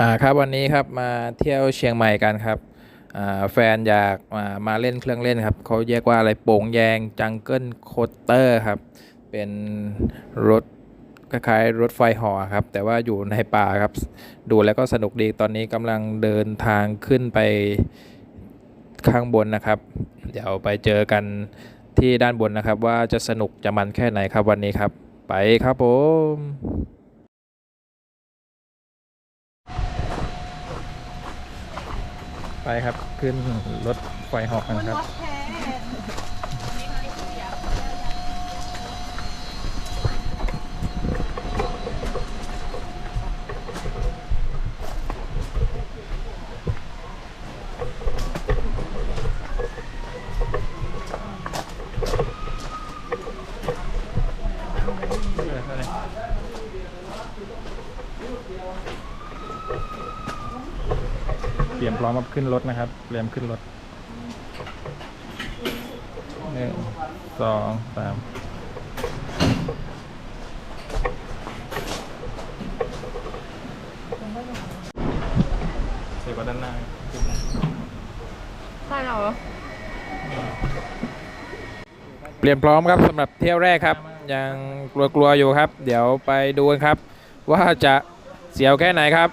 อ่าครับวันนี้ครับมาเที่ยวเชียงใหม่กันครับอ่าแฟนอยากมามาเล่นเครื่องเล่นครับเขาเรียกว่าอะไรโป่งแยงจังเกิลโคเตอร์ครับเป็นรถคล้ายๆรถไฟหอครับแต่ว่าอยู่ในป่าครับดูแล้วก็สนุกดีตอนนี้กำลังเดินทางขึ้นไปข้างบนนะครับ เดี๋ยวไปเจอกันที่ด้านบนนะครับ ว่าจะสนุกจะมันแค่ไหนครับวันนี้ครับ ไปครับผม ไปครับ ขึ้นรถไฟหอกกันครับ เตรียมพร้อมมาขึ้นรถนะครับเตรียมขึ้นรถหนึ่งสองสามเสียบด้านหน้าใช่เหรอเตรียมพร้อมครับสำหรับเที่ยวแรกครับ ยังกลัวๆอยู่ครับ เดี๋ยวไปดูกันครับ ว่าจะเสียวแค่ไหนครับ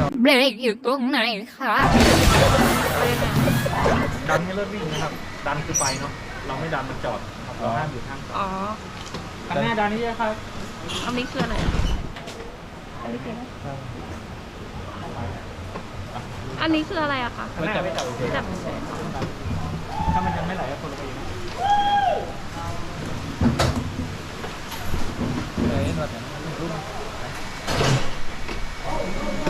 ก็ไม่รอเบรกอยู่ตรงไหนคะเบรกเนี่ยดันให้เลิกวิ่งนะครับ ดันคือไปเนาะ เราไม่ดันมันจอดครับเราห้ามอยู่ข้างอ๋อคันหน้าดันนี่ครับอันนี้คืออะไรอะอันนี้คืออะไรอันนี้คืออะไรอะคะไม่จับไม่จับโอเคจับเฉยถ้ามันยังไม่ไหลก็คนละไปเองเลยร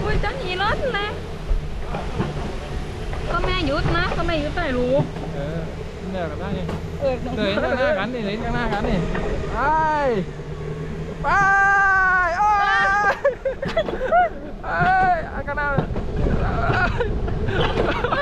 โอ้ยตั้งหน้าตั้งหน้าตั้งหน้าตั้งหน้าเออหนูจะถ่ายไปทำไมเล่นเปิดรถเ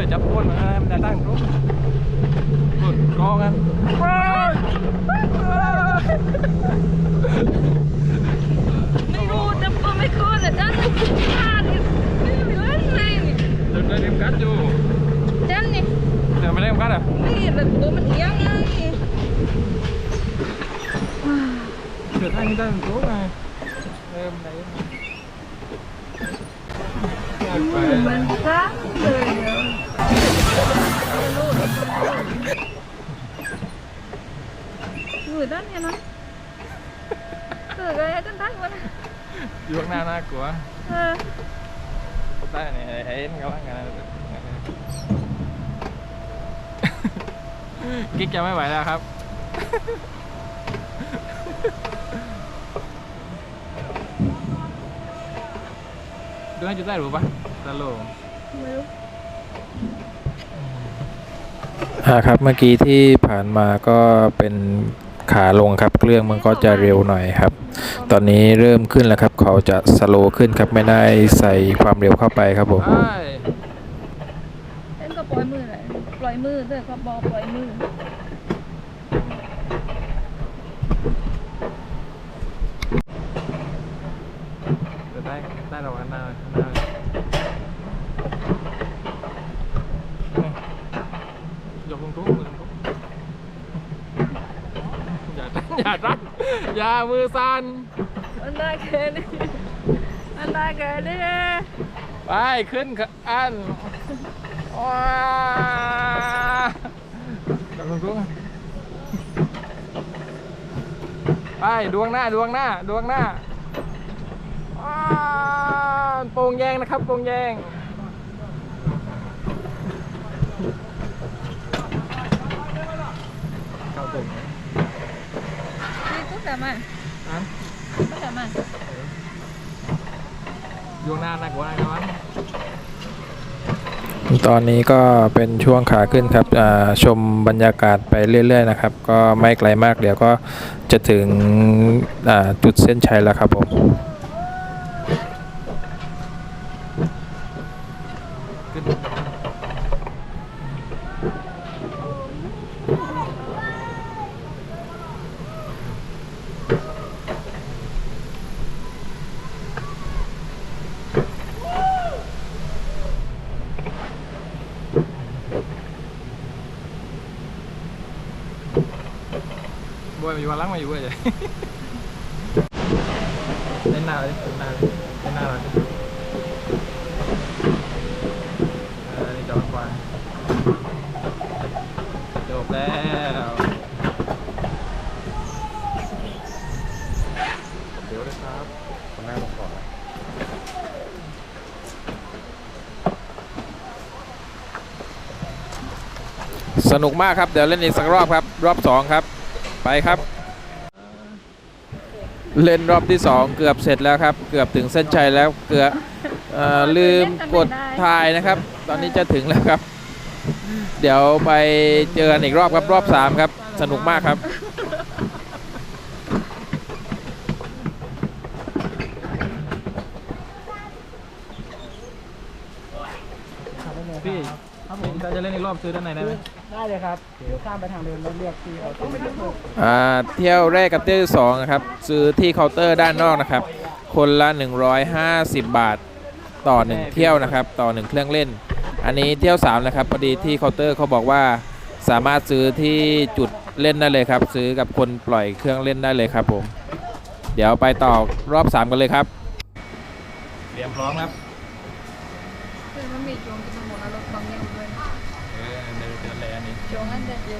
ลยจับคนมามันจะตั้งรุ่นรุ่นกองกันไม่รู้จะก็ไม่คืนอะจ้าจะคิด พลาดนี่ไม่เล่นเลยนี่เดินเดินเดินกัดอยู่จ้านี่เดินไม่ได้ อยู่ข้างหน้าน่ากลัวเออได้เนี่ยเห็นกำลังงานกิ๊กจะไม่ไหวแล้วครับ ดูให้จุดได้หรือปะตะโลไม่รู้อ่าครับเมื่อกี้ที่ผ่านมาก็เป็นขาลงครับเครื่องมันก็จะเร็วหน่อยครับ ตอนนี้เริ่มขึ้นแล้วครับ เขาจะสโลว์ขึ้นครับไม่ได้ใส่ความเร็วเข้าไปครับผมเล่นก็ปล่อยมือเลยปล่อยมือด้วยก็บอกปล่อยมือได้ได้เราอันหน้าหน้า อย่าสั่นอย่ามือสั่นมันได้แค่นี้มันได้แค่นี้ไปขึ้นอันว้าดวงดวงไปดวงหน้าดวงหน้าดวงหน้าว้าโป่งแยงนะครับโป่งแยง เข้าตรง นี่ก็ แต่มาอันก็แต่มาดวงหน้าหนักกว่าหนักกว่าตอนนี้ก็เป็นช่วงขาขึ้นครับอ่าชมบรรยากาศไปเรื่อย ๆ นะครับ ก็ไม่ไกลมากเดี๋ยวก็จะถึงอ่าจุดเส้นชัยแล้วครับผม บวยมาอยู่วันหลังมาอยู่เว้ย เล่นหน้าเลยเล่นหน้าเลยเล่นหน้าเลยเออนี่จอดกวางจบแล้วเดี๋ยวเลยครับคนหน้าลงก่อนสนุกมากครับ เดี๋ยวเล่นอีกสักรอบครับ รอบสองครับ ไปครับ เล่นรอบที่ 2 เกือบเสร็จแล้วครับ เกือบถึงเส้นชัยแล้วเกือบเอ่อลืมกดถ่ายนะครับ ตอนนี้จะถึงแล้วครับ เดี๋ยวไปเจอกันอีกรอบครับรอบ 3 ครับ สนุกมากครับพี่ ผมจะเล่นอีกรอบซื้อด้านในได้ไหมได้เลยครับเดี๋ยวข้ามไปทางเดินแล้วเรียกที่เขาต้องไปดูอ่าเที่ยวแรกกับเที่ยวที่สองนะครับซื้อที่เคาน์เตอร์ด้านนอกนะครับ คนละ 150 บาทต่อ 1 เที่ยวนะครับ ต่อ 1 เครื่องเล่น อันนี้เที่ยว3นะครับพอดีที่เคาน์เตอร์เขาบอกว่า สามารถซื้อที่จุดเล่นได้เลยครับ ซื้อกับคนปล่อยเครื่องเล่นได้เลยครับผม เดี๋ยวไปต่อรอบ 3 กันเลยครับ เตรียมพร้อมครับคือมัน ดินเลยอันนี้ช่วงนั้นเด็ดเดี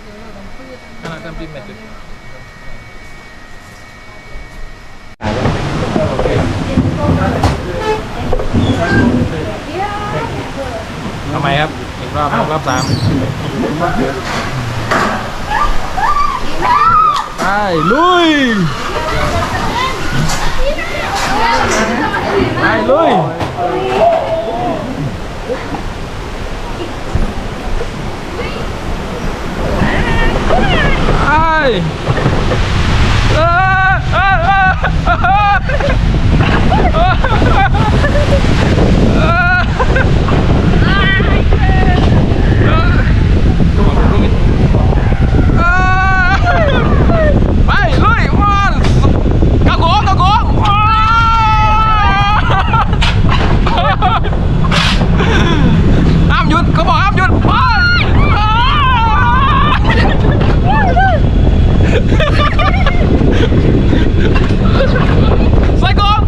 ยวคือเราต้องพืชขนาดกันพิมพ์เม็ดเลยทำไมครับอีกรอบครับรอบสามไปลุยไปลุยไปเออเออเออเออ ไปลุยวันกระโกงกระโกงห้ามหยุดเขาบอกห้ามหยุดไปใส่กอง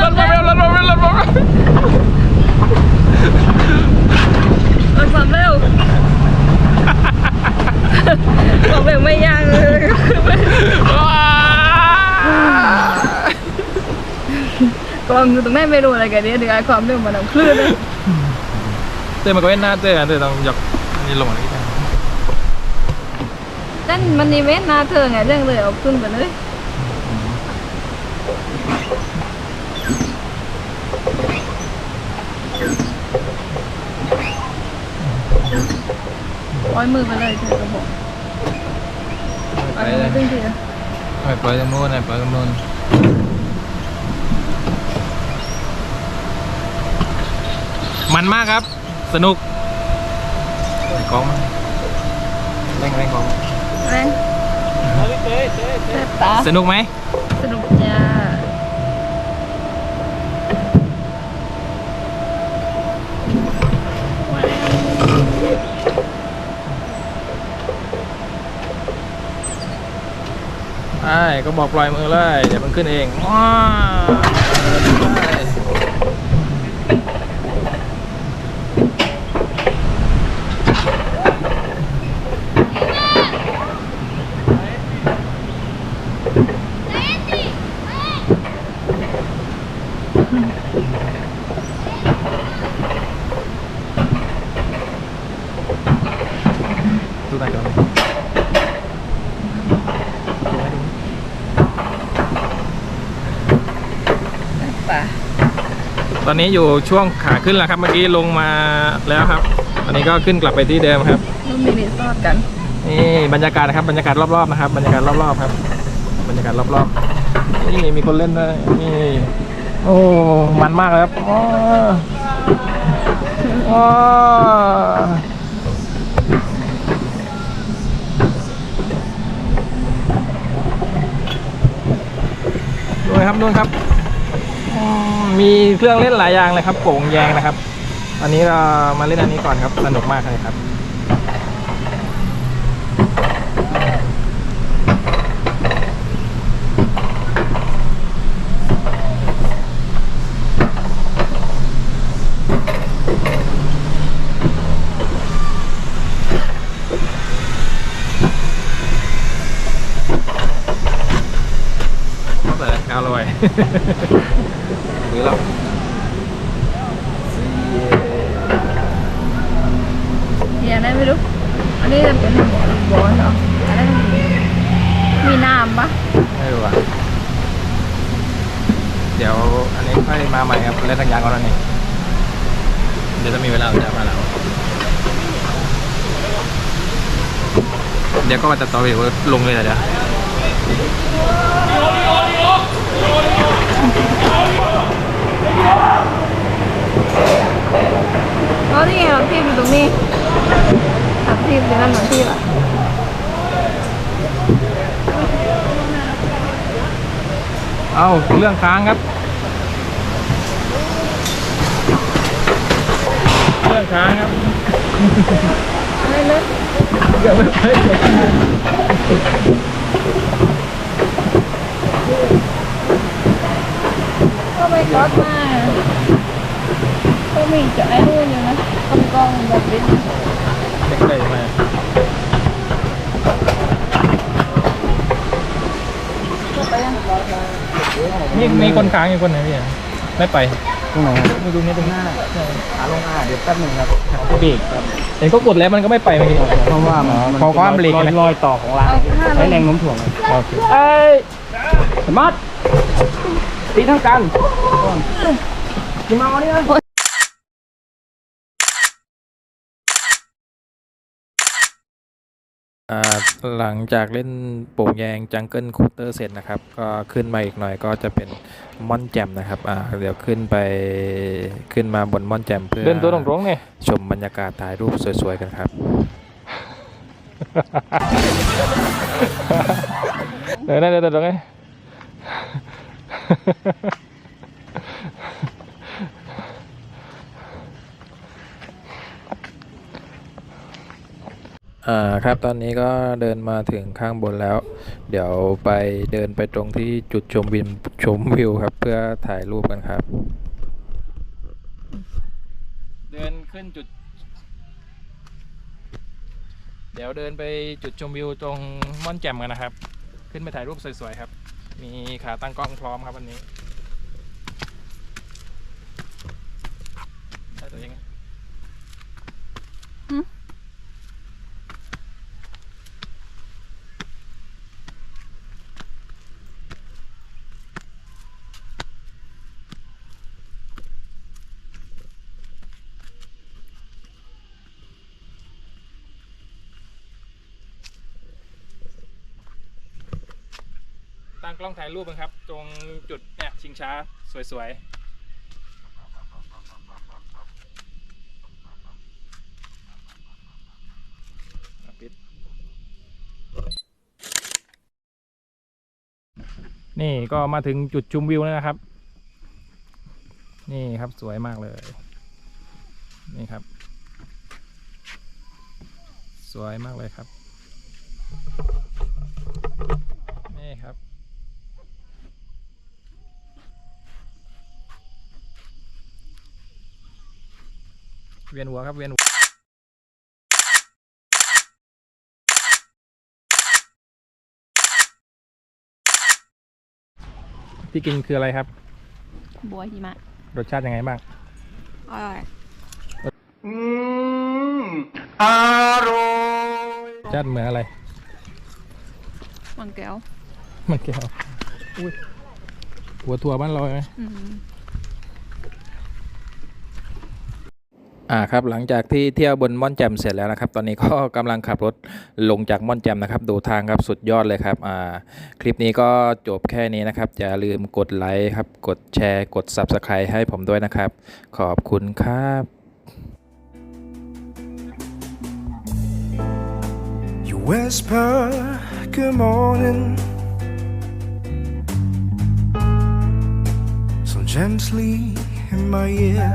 รถมาเร็วรถมาเร็วรถมาเร็ว รถความเร็วความเร็วไม่ยากเลย ความอยู่ตรงแม่ไม่รู้อะไรกันเนี่ยเดี๋ยวไอ้ความเร็วมันนำคลื่นเลยเต้มันก็เว้นหน้าเต้เต้ต้องยกนี่ลงมาอีกนั่นมันนี่เว้นหนาเธอไงเรื่องเลยเอาขึ้นไปเลยปล่อยมือไปเลยเธอก็บอกไปปล่อยเลมือยตึ้งทีอะไปปล่อยตรงนู้นไปปล่อยตรงนู้น มันมากครับ สนุกกองแรงแรงกองแรงสนุกไหมสนุกจ้าไอ้ก็บอกปล่อยมือเลย เดี๋ยวมันขึ้นเองว้า ป่ะตอนนี้อยู่ช่วงขาขึ้นแล้วครับเมื่อกี้ลงมาแล้วครับ ตอนนี้ก็ขึ้นกลับไปที่เดิมครับนู่นมีรีสอร์ทกันนี่บรรยากาศนะครับบรรยากาศรอบๆนะครับ บรรยากาศรอบๆครับ บรรยากาศรอบๆนี่มีคนเล่นด้วยนี่โอ้มันมากเลยครับว้าวว้าวดูนะครับนู่นครับอื มีเครื่องเล่นหลายอย่างเลยครับโป่งแยงนะครับ อันนี้เรามาเล่นอันนี้ก่อนครับ สนุกมากเลยครับ แต่ อร่อยหรือเราเฮียได้ไม่รู้ อันนี้จะเป็นบอลบอลเหรออันนั้นมีมีน้ำปะไม่รู้อะ เดี๋ยวอันนี้ค่อยมาใหม่ครับเล่นทั้งยางก่อนอันนี้เดี๋ยวจะมีเวลาจะมาแล้ว เดี๋ยวก็มาตัดต่อวิดีโอลงเลยเดี๋ยว เพราะนี่ไงเราทีบอยู่ตรงนี้ทับทีบอยู่นั่นเหมือนทีบอะเอ้าเรื่องค้างครับ เรื่องค้างครับอะไรเลยเกือบไม่ไป ก็ไปก๊อตมาก็มีจะไอ้นู่นอยู่นะกองกองแบบนี้เด็กเลยมาก็ไปยังนี่มีคนค้างอยู่คนไหนพี่อะไม่ไปตรงไหนครับไม่ดูนี่ตรงหน้าขาลงอ่าเดี๋ยวแป๊บหนึ่งครับเบรกเห็นก็กดแล้วมันก็ไม่ไปเมื่อกี้เพราะว่ามันเพราะว่าเบรกรอยไงรอยต่อของรางเอาห้าใช้ลแรงงโน้มถ่วงครับโอเคเอ้ยสมาร์ท ตีทั้งกันกินมาวันนี้นะอ่าหลังจากเล่นโป่งแยงจังเกิลคูเตอร์เสร็จนะครับ ก็ขึ้นมาอีกหน่อยก็จะเป็นม่อนแจ่มนะครับอ่าเดี๋ยวขึ้นไปขึ้นมาบนม่อนแจ่มเพื่อเดินตัวตรงๆเนี่ยชมบรรยากาศถ่ายรูปสวยๆกันครับเดินได้เดินตรงๆไง อ่าครับตอนนี้ก็เดินมาถึงข้างบนแล้ว เดี๋ยวไปเดินไปตรงที่จุดชมวิวชมวิวครับ เพื่อถ่ายรูปกันครับ เดินขึ้นจุด เดี๋ยวเดินไปจุดชมวิวตรงม่อนแจ่มกันนะครับ ขึ้นไปถ่ายรูปสวยๆครับ มีขาตั้งกล้องพร้อมครับวันนี้ ตั้งกล้องถ่ายรูปนะครับ ตรงจุดเนี่ยชิงช้าสวยๆนี่ก็มาถึงจุดชมวิวแล้วนะครับ นี่ครับสวยมากเลย นี่ครับ สวยมากเลยครับ เวียนหัวครับเวียนหัวที่กินคืออะไรครับ บัวหิมะ รสชาติยังไงบ้าง อร่อยรสชาติเหมือนอะไร มันแก้ว มันแก้วอุ้ยหัวถั่วบ้านเราไหมอืม อ่าครับหลังจากที่เที่ยวบนม่อนแจ่มเสร็จแล้วนะครับ ตอนนี้ก็กำลังขับรถลงจากม่อนแจ่มนะครับ ดูทางครับสุดยอดเลยครับอ่าคลิปนี้ก็จบแค่นี้นะครับ อย่าลืมกดไลค์ครับ กดแชร์กด Subscribe ให้ผมด้วยนะครับ ขอบคุณครับ You whisper good morning so gently in my ear.